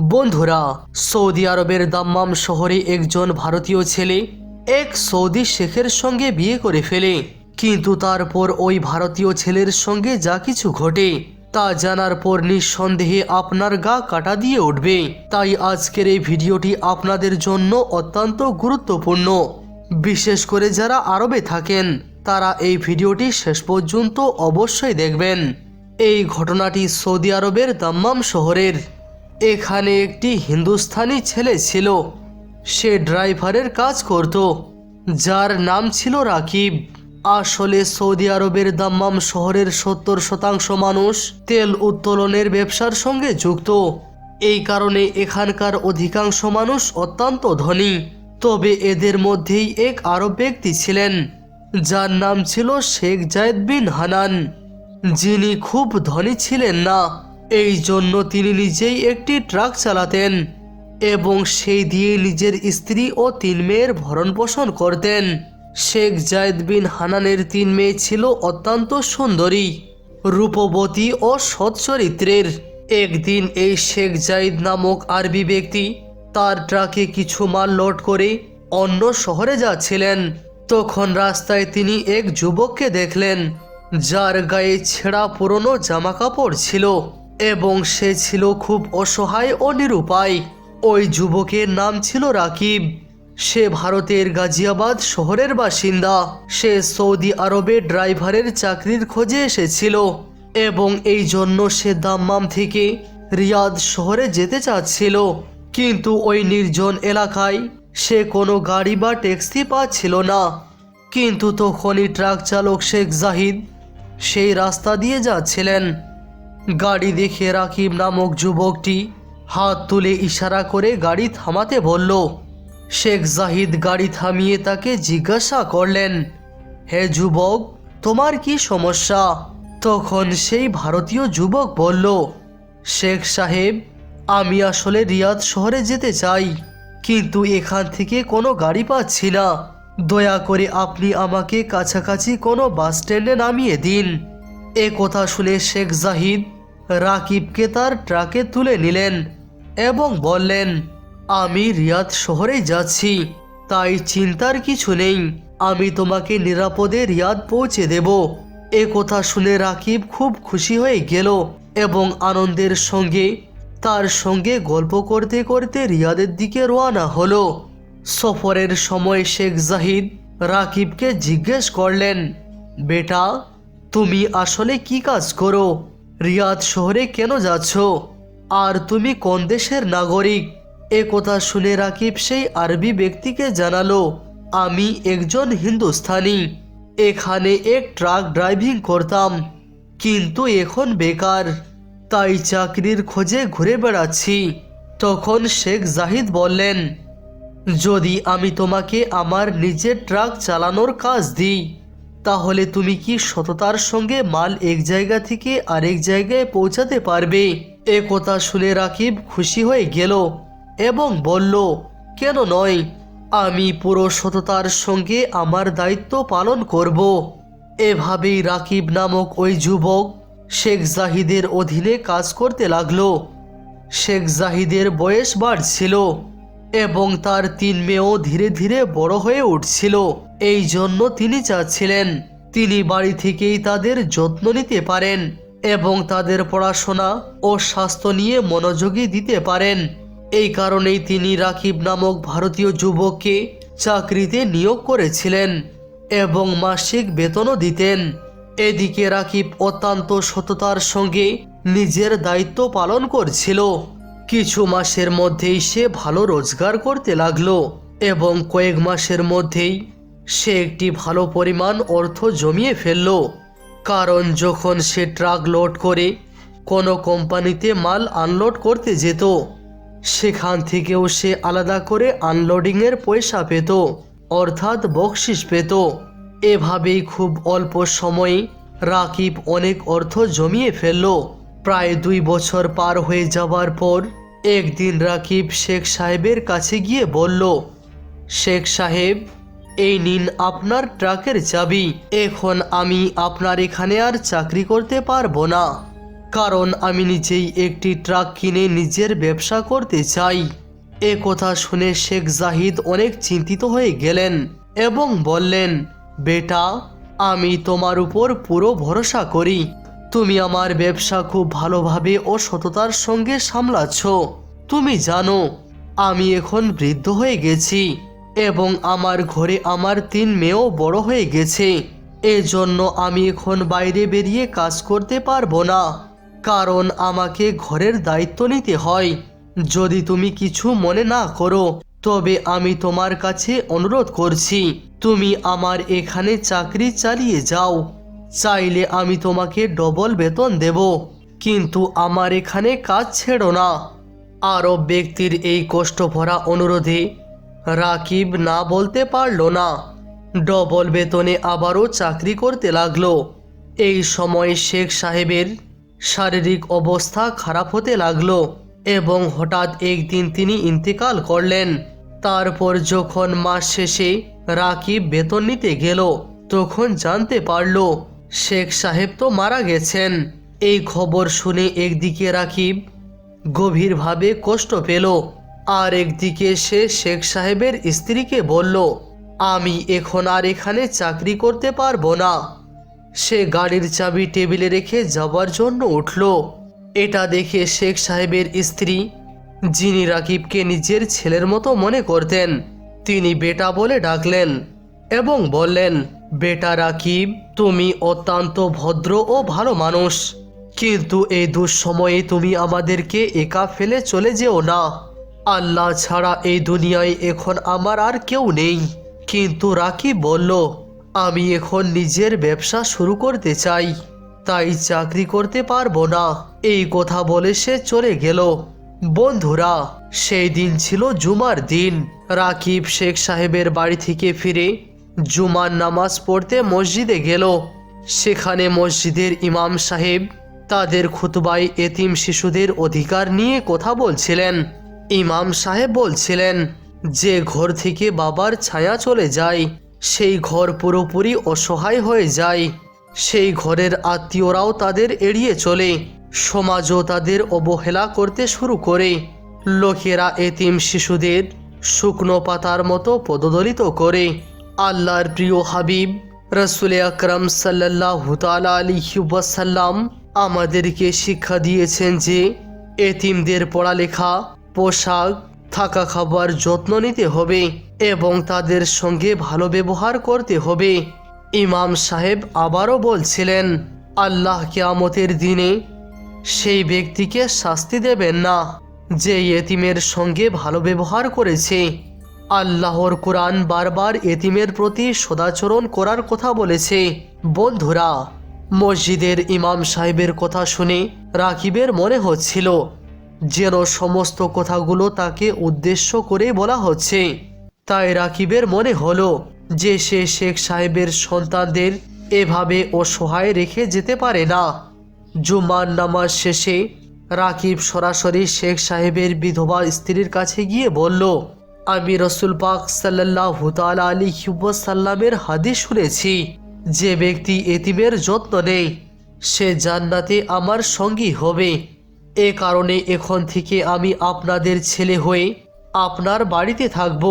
বন্ধুরা, সৌদি আরবের দাম্মাম শহরে একজন ভারতীয় ছেলে এক সৌদি শেখের সঙ্গে বিয়ে করে ফেলে। কিন্তু তারপর ওই ভারতীয় ছেলের সঙ্গে যা কিছু ঘটে, তা জানার পর নিঃসন্দেহে আপনার গা কাটা দিয়ে উঠবে। তাই আজকের এই ভিডিওটি আপনাদের জন্য অত্যন্ত গুরুত্বপূর্ণ। বিশেষ করে যারা আরবে থাকেন, তারা এই ভিডিওটি শেষ পর্যন্ত অবশ্যই দেখবেন। এই ঘটনাটি সৌদি আরবের দাম্মাম শহরের। এখানে একটি হিন্দুস্তানি ছেলে ছিল। সে ড্রাইভারের কাজ করত, যার নাম ছিল রাকিব। আসলে সৌদি আরবের দাম্মাম শহরের সত্তর শতাংশ মানুষ তেল উত্তোলনের ব্যবসার সঙ্গে যুক্ত। এই কারণে এখানকার অধিকাংশ মানুষ অত্যন্ত ধনী। তবে এদের মধ্যেই এক আরব ব্যক্তি ছিলেন, যার নাম ছিল শেখ জায়েদ বিন হানান। যিনি খুব ধনী ছিলেন না। এই জন্য তিনি নিজেই একটি ট্রাক চালাতেন এবং সেই দিয়ে নিজের স্ত্রী ও তিন মেয়ের ভরণ পোষণ করতেন। শেখ জায়েদ বিন হানানের তিন মেয়ে ছিল অত্যন্ত সুন্দরী, রূপবতী ও সৎ চরিত্রের। একদিন এই শেখ জাইদ নামক আরবি ব্যক্তি তার ট্রাকে কিছু মাল লোড করে অন্য শহরে যাচ্ছিলেন। তখন রাস্তায় তিনি এক যুবককে দেখলেন, যার গায়ে ছেঁড়া পুরনো জামা কাপড় ছিল। এবং সে ছিল খুব অসহায় ও নিরুপায়। ওই যুবকের নাম ছিল রাকিব। সে ভারতের গাজিয়াবাদ শহরের বাসিন্দা। সে সৌদি আরবে ড্রাইভারের চাকরির খোঁজে এসেছিল এবং এই জন্য সে দাম্মাম থেকে রিয়াদ শহরে যেতে চাচ্ছিল। কিন্তু ওই নির্জন এলাকায় সে কোনো গাড়ি বা ট্যাক্সি পাচ্ছিল না। কিন্তু তখনই ট্রাক চালক শেখ জাহিদ সেই রাস্তা দিয়ে যাচ্ছিলেন। গাড়ি দেখে রাকিব নামক যুবকটি হাত তুলে ইশারা করে গাড়ি থামাতে বলল, শেখ জাহিদ গাড়ি থামিয়ে তাকে জিজ্ঞাসা করলেন, হে যুবক, তোমার কি সমস্যা? তখন সেই ভারতীয় যুবক বলল, শেখ সাহেব, আমি আসলে রিয়াদ শহরে যেতে চাই, কিন্তু এখান থেকে কোনো গাড়ি পাচ্ছি না। দয়া করে আপনি আমাকে কাছাকাছি কোনো বাস স্ট্যান্ডে নামিয়ে দিন। এ কথা শুনে শেখ জাহিদ রাকিবকে তার ট্রাকে তুলে নিলেন এবং বললেন, আমি রিয়াদ শহরে যাচ্ছি, তাই চিন্তার কিছু নেই। আমি তোমাকে নিরাপদে রিয়াদ পৌঁছে দেব। এ কথা শুনে রাকিব খুব খুশি হয়ে গেল এবং আনন্দের সঙ্গে, তার সঙ্গে গল্প করতে করতে রিয়াদের দিকে রওনা হলো। সফরের সময় শেখ জাহিদ রাকিবকে জিজ্ঞেস করলেন, বেটা, তুমি আসলে কি কাজ করো? রিয়াদ শহরে কেন যাচ্ছ? আর তুমি কোন দেশের নাগরিক? এ কথা শুনে রাকিব সেই আরবি ব্যক্তিকে জানালো, আমি একজন হিন্দুস্তানি। এখানে এক ট্রাক ড্রাইভিং করতাম, কিন্তু এখন বেকার। তাই চাকরির খোঁজে ঘুরে বেড়াচ্ছি। তখন শেখ জাহিদ বললেন, যদি আমি তোমাকে আমার নিজের ট্রাক চালানোর কাজ দিই তাহলে তুমি কি সততার সঙ্গে মাল এক জায়গা থেকে আরেক জায়গায় পৌঁছাতে পারবে? এ কথা শুনে রাকিব খুশি হয়ে গেল এবং বলল, কেন নয়? আমি পুরো সততার সঙ্গে আমার দায়িত্ব পালন করব। এভাবেই রাকিব নামক ওই যুবক শেখ জাহিদের অধীনে কাজ করতে লাগল। শেখ জাহিদের বয়স বাড়ছিল। এবং তার তিন মেয়েও ধীরে ধীরে বড় হয়ে উঠছিল। এই জন্য তিনি চাচ্ছিলেন, তিনি বাড়ি থেকেই তাদের যত্ন নিতে পারেন এবং তাদের পড়াশোনা ও স্বাস্থ্য নিয়ে মনোযোগী দিতে পারেন। এই কারণেই তিনি রাকিব নামক ভারতীয় যুবককে চাকরিতে নিয়োগ করেছিলেন এবং মাসিক বেতনও দিতেন। এদিকে রাকিব অত্যন্ত সততার সঙ্গে নিজের দায়িত্ব পালন করছিল। কিছু মাসের মধ্যেই সে ভালো রোজগার করতে লাগল এবং কয়েক মাসের মধ্যেই সে একটি ভালো পরিমাণ অর্থ জমিয়ে ফেলল। কারণ যখন সে ট্রাক লোড করে কোনো কোম্পানিতে মাল আনলোড করতে যেত, সেখান থেকেও সে আলাদা করে আনলোডিংয়ের পয়সা পেত, অর্থাৎ বকশিস পেত। এভাবেই খুব অল্প সময়ে রাকিব অনেক অর্থ জমিয়ে ফেলল। প্রায় দুই বছর পার হয়ে যাওয়ার পর একদিন রাকিব শেখ সাহেবের কাছে গিয়ে বলল, শেখ সাহেব, এই নিন আপনার ট্রাকের চাবি। এখন আমি আপনার এখানে আর চাকরি করতে পারব না। কারণ আমি নিজেই একটি ট্রাক কিনে নিজের ব্যবসা করতে চাই। এ কথা শুনে শেখ জাহিদ অনেক চিন্তিত হয়ে গেলেন এবং বললেন, বেটা, আমি তোমার উপর পুরো ভরসা করি। তুমি আমার ব্যবসা খুব ভালোভাবে ও সততার সঙ্গে সামলাচ্ছ। তুমি জানো, আমি এখন বৃদ্ধ হয়ে গেছি এবং আমার ঘরে আমার তিন মেয়েও বড় হয়ে গেছে। এজন্য আমি এখন বাইরে বেরিয়ে কাজ করতে পারব না। কারণ আমাকে ঘরের দায়িত্ব নিতে হয়। যদি তুমি কিছু মনে না করো, তবে আমি তোমার কাছে অনুরোধ করছি, তুমি আমার এখানে চাকরি চালিয়ে যাও। চাইলে আমি তোমাকে ডবল বেতন দেব। কিন্তু আমার এখানে কাজ ছেড়ো না। আরব ব্যক্তির এই কষ্ট ভরা অনুরোধে রাকিব না বলতে পারল না। ডবল বেতনে আবারও চাকরি করতে লাগল। এই সময় শেখ সাহেবের শারীরিক অবস্থা খারাপ হতে লাগল এবং হঠাৎ একদিন তিনি ইন্তেকাল করলেন। তারপর যখন মাস শেষে রাকিব বেতন নিতে গেল, তখন জানতে পারল শেখ সাহেব তো মারা গেছেন। এই খবর শুনে একদিকে রাকিব গভীরভাবে কষ্ট পেল, আর একদিকে সে শেখ সাহেবের স্ত্রীকে বলল, আমি এখন আর এখানে চাকরি করতে পারব না। সে গাড়ির চাবি টেবিলে রেখে যাবার জন্য উঠল। এটা দেখে শেখ সাহেবের স্ত্রী, যিনি রাকিবকে নিজের ছেলের মতো মনে করতেন, তিনি বেটা বলে ডাকলেন এবং বললেন বেটা রাকিব, তুমি অত্যন্ত ভদ্র ও ভালো মানুষ। কিন্তু এই দুঃসময়ে তুমি আমাদেরকে একা ফেলে চলে যেও না। আল্লাহ ছাড়া এই দুনিয়ায় এখন আমার আর কেউ নেই। কিন্তু রাকিব বলল, আমি এখন নিজের ব্যবসা শুরু করতে চাই। তাই চাকরি করতে পারব না। এই কথা বলে সে চলে গেল। বন্ধুরা, সেই দিন ছিল জুমার দিন। রাকিব শেখ সাহেবের বাড়ি থেকে ফিরে জুমার নামাজ পড়তে মসজিদে গেল। সেখানে মসজিদের ইমাম সাহেব তাদের খুতবায় এতিম শিশুদের অধিকার নিয়ে কথা বলছিলেন। ইমাম সাহেব বলছিলেন, যে ঘর থেকে বাবার ছায়া চলে যায়, সেই ঘর পুরোপুরি অসহায় হয়ে যায়। সেই ঘরের আত্মীয়রাও তাদের এড়িয়ে চলে। সমাজও তাদের অবহেলা করতে শুরু করে। লোকেরা এতিম শিশুদের শুকনো পাতার মতো পদদলিত করে। আল্লাহর প্রিয় হাবিব, রসুল আকরম সাল্লাহ আমাদেরকে শিক্ষা দিয়েছেন যে, এতিমদের পড়ালেখা, পোশাক, থাকা খাবার যত্ন নিতে হবে এবং তাদের সঙ্গে ভালো ব্যবহার করতে হবে। ইমাম সাহেব আবারও বলছিলেন, আল্লাহ কেয়ামতের দিনে সেই ব্যক্তিকে শাস্তি দেবেন না যে এতিমের সঙ্গে ভালো ব্যবহার করেছে। আল্লাহর কোরআন বারবার এতিমের প্রতি সদাচরণ করার কথা বলেছে। বন্ধুরা, মসজিদের ইমাম সাহেবের কথা শুনে রাকিবের মনে হচ্ছিল যেন সমস্ত কথাগুলো তাকে উদ্দেশ্য করে বলা হচ্ছে। তাই রাকিবের মনে হলো যে সে শেখ সাহেবের সন্তানদের এভাবে অসহায় রেখে যেতে পারে না। জুমার নামাজ শেষে রাকিব সরাসরি শেখ সাহেবের বিধবা স্ত্রীর কাছে গিয়ে বলল আমি রসুল পাক সাল্লাহ আলী সাল্লামের হাদিস শুনেছি, যে ব্যক্তি এতিমের যত্ন নেই সে জান্নাতে আমার সঙ্গী হবে। এ কারণে এখন থেকে আমি আপনাদের ছেলে হয়ে আপনার বাড়িতে থাকব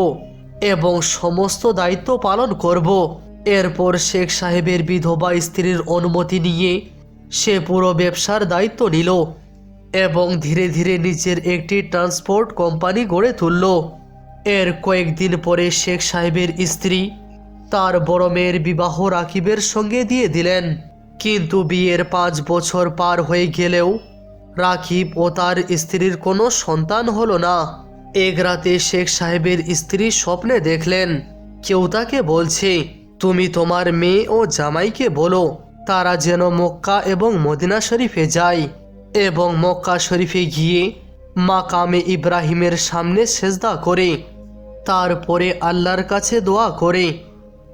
এবং সমস্ত দায়িত্ব পালন করব। এরপর শেখ সাহেবের বিধবা স্ত্রীর অনুমতি নিয়ে সে পুরো ব্যবসার দায়িত্ব নিল এবং ধীরে ধীরে নিজের একটি ট্রান্সপোর্ট কোম্পানি গড়ে তুলল। এর কয়েকদিন পরে শেখ সাহেবের স্ত্রী তার বড় মেয়ের বিবাহ রাকিবের সঙ্গে দিয়ে দিলেন। কিন্তু বিয়ের পাঁচ বছর পার হয়ে গেলেও রাকিব ও তার স্ত্রীর কোনো সন্তান হলো না। এক রাতে শেখ সাহেবের স্ত্রী স্বপ্নে দেখলেন, কেউ তাকে বলছে, তুমি তোমার মেয়ে ও জামাইকে বলো, তারা যেন মক্কা এবং মদিনা শরীফে যায়। এবং মক্কা শরীফে গিয়ে মাকামে ইব্রাহিমের সামনে সেজদা করে তারপরে আল্লাহর কাছে দোয়া করে।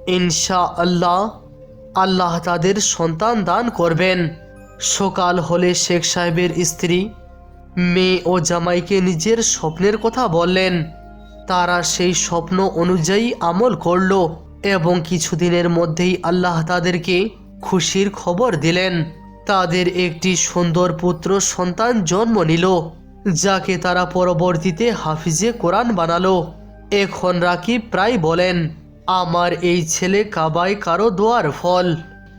ইনশা আল্লাহ আল্লাহ তাদের সন্তান দান করবেন। সকাল হলে শেখ সাহেবের স্ত্রী, মেয়ে ও জামাইকে নিজের স্বপ্নের কথা বললেন। তারা সেই স্বপ্ন অনুযায়ী আমল করল এবং কিছুদিনের মধ্যেই আল্লাহ তাদেরকে খুশির খবর দিলেন। তাদের একটি সুন্দর পুত্র সন্তান জন্ম নিল, যাকে তারা পরবর্তীতে হাফিজে কোরআন বানালো। এখন রাকিব প্রায় বলেন, আমার এই ছেলে কাবায় কারও দোয়ার ফল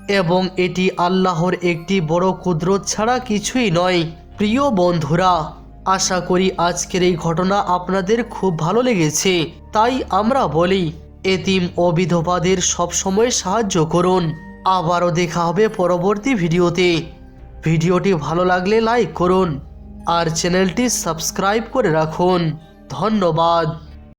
এবং এটি আল্লাহর একটি বড় কুদরত ছাড়া কিছুই নয়। প্রিয় বন্ধুরা, আশা করি আজকের এই ঘটনা আপনাদের খুব ভালো লেগেছে। তাই আমরা বলি, এতিম ও বিধবাদের সবসময় সাহায্য করুন। আবারও দেখা হবে পরবর্তী ভিডিওতে। ভিডিওটি ভালো লাগলে লাইক করুন আর চ্যানেলটি সাবস্ক্রাইব করে রাখুন। ধন্যবাদ।